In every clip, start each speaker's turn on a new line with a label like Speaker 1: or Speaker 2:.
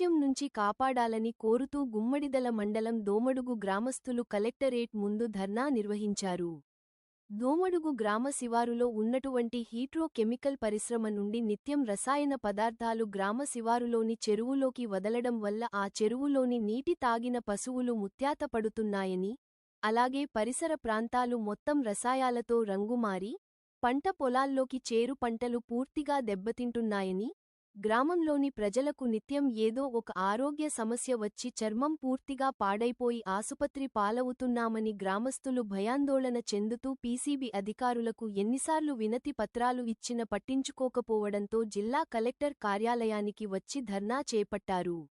Speaker 1: కాలుష్యం నుంచి కాపాడాలని కోరుతూ గుమ్మడిదల మండలం దోమడుగు గ్రామస్తులు కలెక్టరేట్ ముందు ధర్నా నిర్వహించారు. దోమడుగు గ్రామ శివారులో ఉన్నటువంటి హీట్రో కెమికల్ పరిశ్రమ నుండి నిత్యం రసాయన పదార్థాలు గ్రామ శివారులోని చెరువులోకి వదలడం వల్ల ఆ చెరువులోని నీటి తాగిన పశువులు ముత్యాత పడుతున్నాయని అలాగే పరిసర ప్రాంతాలు మొత్తం రసాయాలతో రంగుమారి పంట పొలాల్లోకి చేరు పంటలు పూర్తిగా దెబ్బతింటున్నాయని గ్రామంలోని ప్రజలకు నిత్యం ఏదో ఒక ఆరోగ్య సమస్య వచ్చి చర్మం పూర్తిగా పాడైపోయి ఆసుపత్రి పాలవుతున్నామని గ్రామస్తులు భయాందోళన చెందుతూ పీసీబీ అధికారులకు ఎన్నిసార్లు వినతి పత్రాలు ఇచ్చిన పట్టించుకోకపోవడంతో జిల్లా కలెక్టర్ కార్యాలయానికి వచ్చి ధర్నా చేపట్టారు.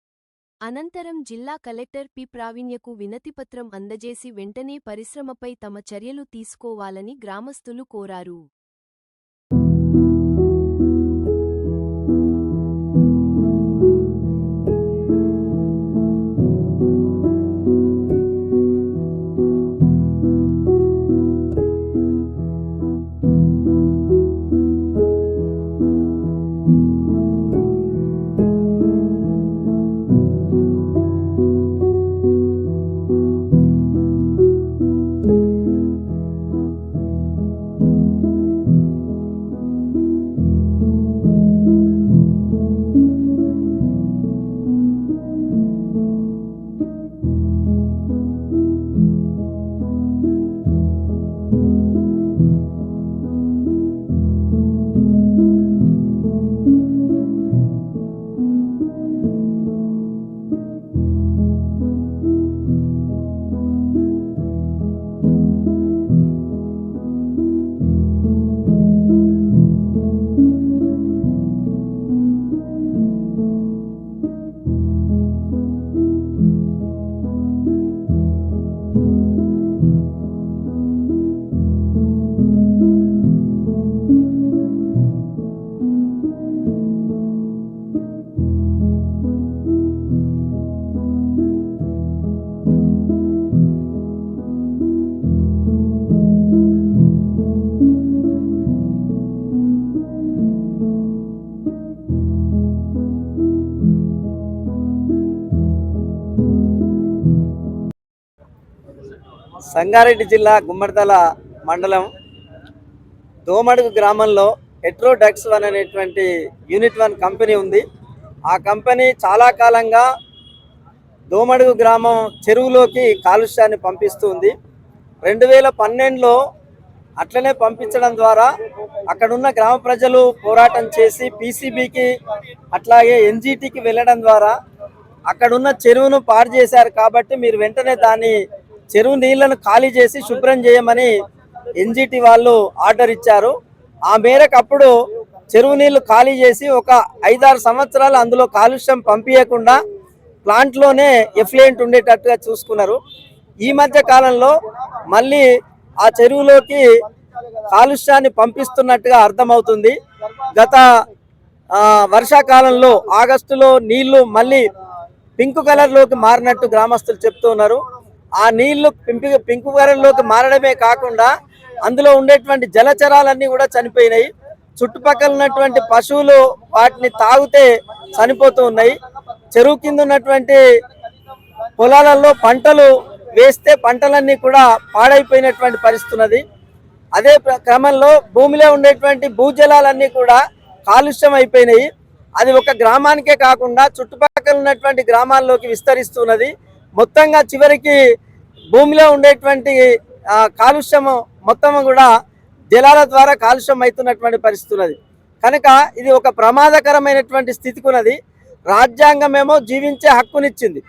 Speaker 1: అనంతరం జిల్లా కలెక్టర్ పి. ప్రావీణ్యకు వినతిపత్రం అందజేసి వెంటనే పరిశ్రమపై తమ చర్యలు తీసుకోవాలని గ్రామస్తులు కోరారు.
Speaker 2: సంగారెడ్డి జిల్లా గుమ్మడితల మండలం దోమడుగు గ్రామంలో హెట్రోడక్స్ వన్ అనేటువంటి యూనిట్ వన్ కంపెనీ ఉంది. ఆ కంపెనీ చాలా కాలంగా దోమడుగు గ్రామం చెరువులోకి కాలుష్యాన్ని పంపిస్తూ ఉంది. రెండు వేల పన్నెండులో అట్లనే పంపించడం ద్వారా అక్కడున్న గ్రామ ప్రజలు పోరాటం చేసి పీసీబీకి అట్లాగే ఎన్జీటీకి వెళ్ళడం ద్వారా అక్కడున్న చెరువును పాడు చేశారు కాబట్టి మీరు వెంటనే దాన్ని చెరువు నీళ్ళను ఖాళీ చేసి శుభ్రం చేయమని ఎన్జిటి వాళ్ళు ఆర్డర్ ఇచ్చారు. ఆ మేరకు అప్పుడు చెరువు నీళ్ళు ఖాళీ చేసి ఒక ఐదారు సంవత్సరాలు అందులో కాలుష్యం పంపించకుండా ప్లాంట్లోనే ఎఫ్లెంట్ ఉండేటట్టుగా చూసుకున్నారు. ఈ మధ్య కాలంలో మళ్ళీ ఆ చెరువులోకి కాలుష్యాన్ని పంపిస్తున్నట్టుగా అర్థమవుతుంది. గత వర్షాకాలంలో ఆగస్టులో నీళ్ళు మళ్ళీ పింక్ కలర్లోకి మారినట్టు గ్రామస్తులు చెప్తున్నారు ఆ నీళ్ళు పింపి పింక్ కలర్లోకి మారడమే కాకుండా అందులో ఉండేటువంటి జలచరాలన్నీ కూడా చనిపోయినాయి. చుట్టుపక్కల ఉన్నటువంటి పశువులు వాటిని తాగితే చనిపోతూ ఉన్నాయి. చెరువు కింద ఉన్నటువంటి పొలాలలో పంటలు వేస్తే పంటలన్నీ కూడా పాడైపోయినటువంటి పరిస్థితి ఉన్నది. అదే ప్ర- క్రమంలో భూమిలో ఉండేటువంటి భూజలాలన్నీ కూడా కాలుష్యం అయిపోయినాయి. అది ఒక గ్రామానికే కాకుండా చుట్టుపక్కల ఉన్నటువంటి గ్రామాల్లోకి విస్తరిస్తున్నది మొత్తంగా చివరికి భూమిలో ఉండేటువంటి కాలుష్యము మొత్తం కూడా జలాల ద్వారా కాలుష్యం అవుతున్నటువంటి పరిస్థితి ఉన్నది. కనుక ఇది ఒక ప్రమాదకరమైనటువంటి స్థితికి ఉన్నది. రాజ్యాంగమేమో జీవించే హక్కునిచ్చింది.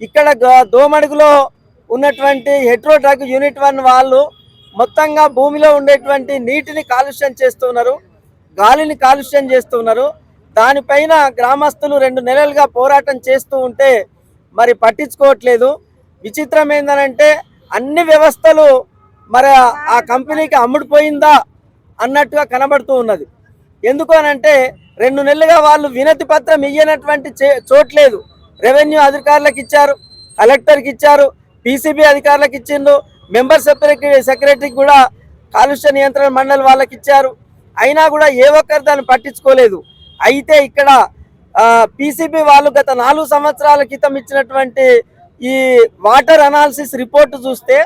Speaker 2: ఇక్కడ గ- దోమడుగులో ఉన్నటువంటి హెట్రో డ్రగ్ యూనిట్ వన్ వాళ్ళు మొత్తంగా భూమిలో ఉండేటువంటి నీటిని కాలుష్యం చేస్తున్నారు. గాలిని కాలుష్యం చేస్తున్నారు. దానిపైన గ్రామస్తులు రెండు నెలలుగా పోరాటం చేస్తూ ఉంటే మరి పట్టించుకోవట్లేదు. విచిత్రం ఏంటంటే అన్ని వ్యవస్థలు మరి ఆ కంపెనీకి అమ్ముడుపోయిందా అన్నట్టుగా కనబడుతూ ఉన్నది. ఎందుకు అనంటే రెండు నెలలుగా వాళ్ళు వినతి పత్రం ఇయ్యనటువంటి చే- చోట్లేదు. రెవెన్యూ అధికారులకు ఇచ్చారు కలెక్టర్కి ఇచ్చారు పీసీబీ అధికారులకు ఇచ్చిండు మెంబర్ సెక్రటరీ సెక్రటరీకి కూడా కాలుష్య నియంత్రణ మండలి వాళ్ళకి ఇచ్చారు అయినా కూడా ఏ ఒక్కరు దాన్ని పట్టించుకోలేదు. అయితే ఇక్కడ పీసీబీ వాళ్ళు గత నాలుగు సంవత్సరాల క్రితం ఇచ్చినటువంటి ఈ వాటర్ అనాలిసిస్ రిపోర్ట్ చూస్తే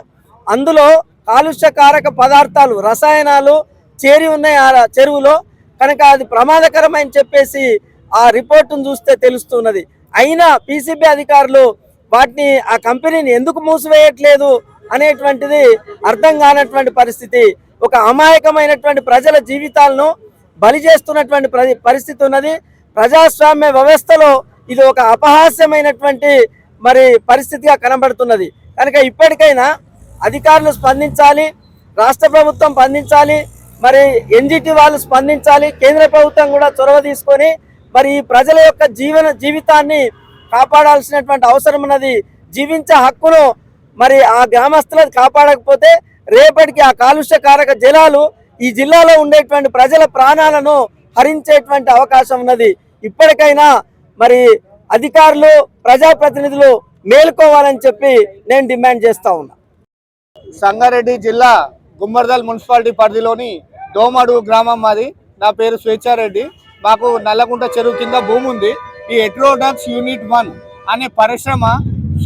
Speaker 2: అందులో కాలుష్యకారక పదార్థాలు రసాయనాలు చేరి ఉన్నాయి ఆ చెరువులో. కనుక అది ప్రమాదకరమని చెప్పేసి ఆ రిపోర్టును చూస్తే తెలుస్తున్నది. అయినా పీసీబీ అధికారులు వాటిని ఆ కంపెనీని ఎందుకు మూసివేయట్లేదు అనేటువంటిది అర్థం కానటువంటి పరిస్థితి ఒక అమాయకమైనటువంటి ప్రజల జీవితాలను బలి చేస్తున్నటువంటి పరిస్థితి ఉన్నది. ప్రజాస్వామ్య వ్యవస్థలో ఇది ఒక అపహాస్యమైనటువంటి మరి పరిస్థితిగా కనబడుతున్నది. కనుక ఇప్పటికైనా అధికారులు స్పందించాలి రాష్ట్ర ప్రభుత్వం స్పందించాలి మరి ఎన్జిటి వాళ్ళు స్పందించాలి కేంద్ర ప్రభుత్వం కూడా చొరవ తీసుకొని మరి ఈ ప్రజల యొక్క జీవన జీవితాన్ని కాపాడాల్సినటువంటి అవసరం ఉన్నది. జీవించే హక్కును మరి ఆ గ్రామస్తులను కాపాడకపోతే రేపటికి ఆ కాలుష్యకారక జలాలు ఈ జిల్లాలో ఉండేటువంటి ప్రజల ప్రాణాలను హరించేటువంటి అవకాశం ఉన్నది. ఇప్పటికైనా మరి అధికారులు ప్రజాప్రతినిధులు మేల్కోవాలని చెప్పి నేను డిమాండ్ చేస్తా ఉన్నా.
Speaker 3: సంగారెడ్డి జిల్లా గుమ్మర్దల్ మున్సిపాలిటీ పరిధిలోని దోమడు గ్రామం మాది. నా పేరు స్వేచ్ఛారెడ్డి. మాకు నల్లగుంట చెరువు కింద భూమి ఉంది. ఈ ఎట్రోడాక్స్ యూనిట్ వన్ అనే పరిశ్రమ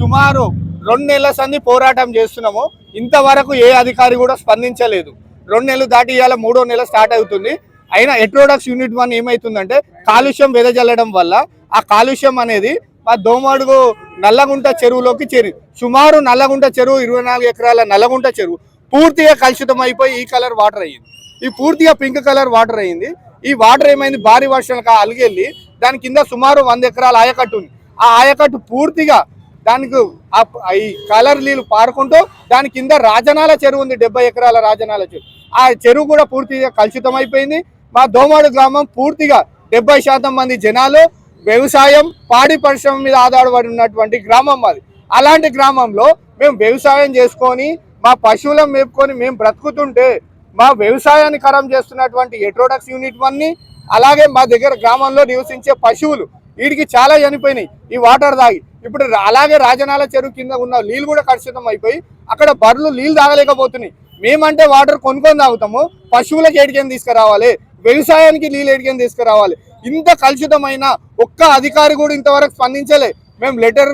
Speaker 3: సుమారు రెండు నెలల సంది పోరాటం చేస్తున్నాము. ఇంతవరకు ఏ అధికారి కూడా స్పందించలేదు. రెండు నెలలు దాటి ఇవాళ మూడో నెల స్టార్ట్ అవుతుంది. అయినా ఎట్రోడాక్స్ యూనిట్ వన్ ఏమవుతుందంటే కాలుష్యం వెదజల్లడం వల్ల ఆ కాలుష్యం అనేది మా దోమడుగు నల్లగుంట చెరువులోకి చేరి సుమారు నల్లగుంట చెరువు ఇరవై నాలుగు ఎకరాల నల్లగుంట చెరువు పూర్తిగా కలుషితం అయిపోయి ఈ కలర్ వాటర్ అయ్యింది. ఈ పూర్తిగా పింక్ కలర్ వాటర్ అయ్యింది. ఈ వాటర్ ఏమైంది? భారీ వర్షాలకు అలిగెళ్ళి దాని కింద సుమారు వంద ఎకరాల ఆయకట్టు ఉంది. ఆ ఆయకట్టు పూర్తిగా దానికి ఆ- ఈ కలర్ నీళ్ళు పారుకుంటూ దాని కింద రాజనాల చెరువు ఉంది. డెబ్బై ఎకరాల రాజనాల చెరువు. ఆ చెరువు కూడా పూర్తిగా కలుషితం అయిపోయింది. మా దోమాడు గ్రామం పూర్తిగా డెబ్బై శాతం మంది జనాలు వ్యవసాయం పాడి పరిశ్రమ మీద ఆధారపడి ఉన్నటువంటి గ్రామం మాది అలాంటి గ్రామంలో మేము వ్యవసాయం చేసుకొని మా పశువులను మేపుకొని మేము బ్రతుకుతుంటే మా వ్యవసాయాన్ని ఖరం చేస్తున్నటువంటి ఎట్రోడక్స్ యూనిట్ వన్ని అలాగే మా దగ్గర గ్రామంలో నివసించే పశువులు వీటికి చాలా చనిపోయినాయి. ఈ వాటర్ తాగి ఇప్పుడు అలాగే రాజనాల చెరువు కింద ఉన్న నీళ్ళు కూడా కలుషితం అయిపోయి అక్కడ బర్రెలు నీళ్ళు తాగలేకపోతున్నాయి. మేమంటే వాటర్ కొనుక్కొని తాగుతాము పశువులకు ఏడికేం తీసుకురావాలి? వ్యవసాయానికి నీళ్ళు ఏడికని తీసుకురావాలి. ఇంత కలుషితమైన ఒక్క అధికారి కూడా ఇంతవరకు స్పందించలే. మేము లెటర్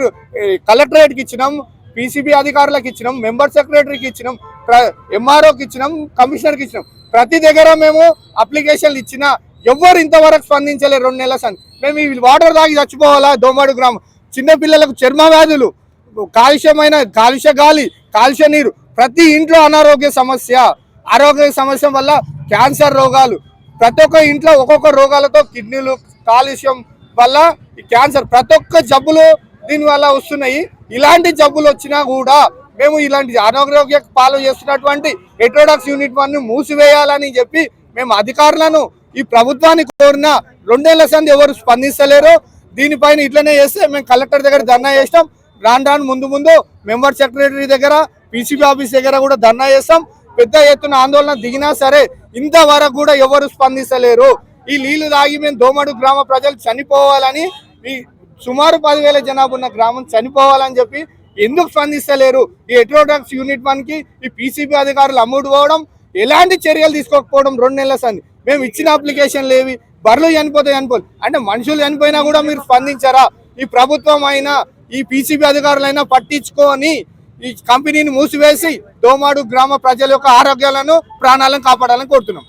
Speaker 3: కలెక్టరేట్కి ఇచ్చినాం పీసీబీ అధికారులకు ఇచ్చినాం మెంబర్ సెక్రటరీకి ఇచ్చినాం ఎంఆర్ఓకి ఇచ్చినాం కమిషనర్కి ఇచ్చినాం. ప్రతి దగ్గర మేము అప్లికేషన్లు ఇచ్చినా ఎవ్వరు ఇంతవరకు స్పందించలే రెండు నెలల సంది. మేము ఈ వాటర్ తాగి చచ్చిపోవాలా? దోమడు గ్రామం. చిన్నపిల్లలకు చర్మ వ్యాధులు కాలుష్యమైన కాలుష్య గాలి కాలుష్య నీరు. ప్రతి ఇంట్లో అనారోగ్య సమస్య ఆరోగ్య సమస్య వల్ల క్యాన్సర్ రోగాలు ప్రతి ఒక్క ఇంట్లో ఒక్కొక్క రోగాలతో కిడ్నీలు కాలుష్యం వల్ల ఈ క్యాన్సర్ ప్రతి ఒక్క జబ్బులు దీని వల్ల వస్తున్నాయి. ఇలాంటి జబ్బులు వచ్చినా కూడా మేము ఇలాంటి అనారోగ్య పాలు చేస్తున్నటువంటి ఎట్రోడాక్స్ యూనిట్ వన్ మూసివేయాలని చెప్పి మేము అధికారులను ఈ ప్రభుత్వానికి కోరిన రెండేళ్ళ సంది ఎవరు స్పందిస్తలేరు. దీనిపైన ఇట్లనే చేస్తే మేము కలెక్టర్ దగ్గర ధర్నా చేస్తాం. రాను రాను ముందు ముందు మెంబర్ సెక్రటరీ దగ్గర పీసీబీ ఆఫీస్ దగ్గర కూడా ధర్నా చేస్తాం. పెద్ద ఎత్తున ఆందోళన దిగినా సరే ఇంతవరకు కూడా ఎవరు స్పందిస్తలేరు ఈ నీళ్ళు తాగి మేము దోమడు గ్రామ ప్రజలు చనిపోవాలని ఈ సుమారు పదివేల జనాభా ఉన్న గ్రామం చనిపోవాలని చెప్పి ఎందుకు స్పందిస్తలేరు ఈ ఎట్రోడక్స్ యూనిట్ మనకి ఈ పీసీబీ అధికారులు అమ్ముడు పోవడం ఎలాంటి చర్యలు తీసుకోకపోవడం రెండు నెలల సంది. మేము ఇచ్చిన అప్లికేషన్ లేవి బర్రెలు చనిపోతే చనిపోదు అంటే మనుషులు చనిపోయినా కూడా మీరు స్పందించారా? ఈ ప్రభుత్వం అయినా ఈ పీసీబీ అధికారులైనా పట్టించుకొని ఈ కంపెనీని మూసివేసి దోమాడు గ్రామ ప్రజల యొక్క ఆరోగ్యాలను ప్రాణాలను కాపాడాలని కోరుతున్నాం.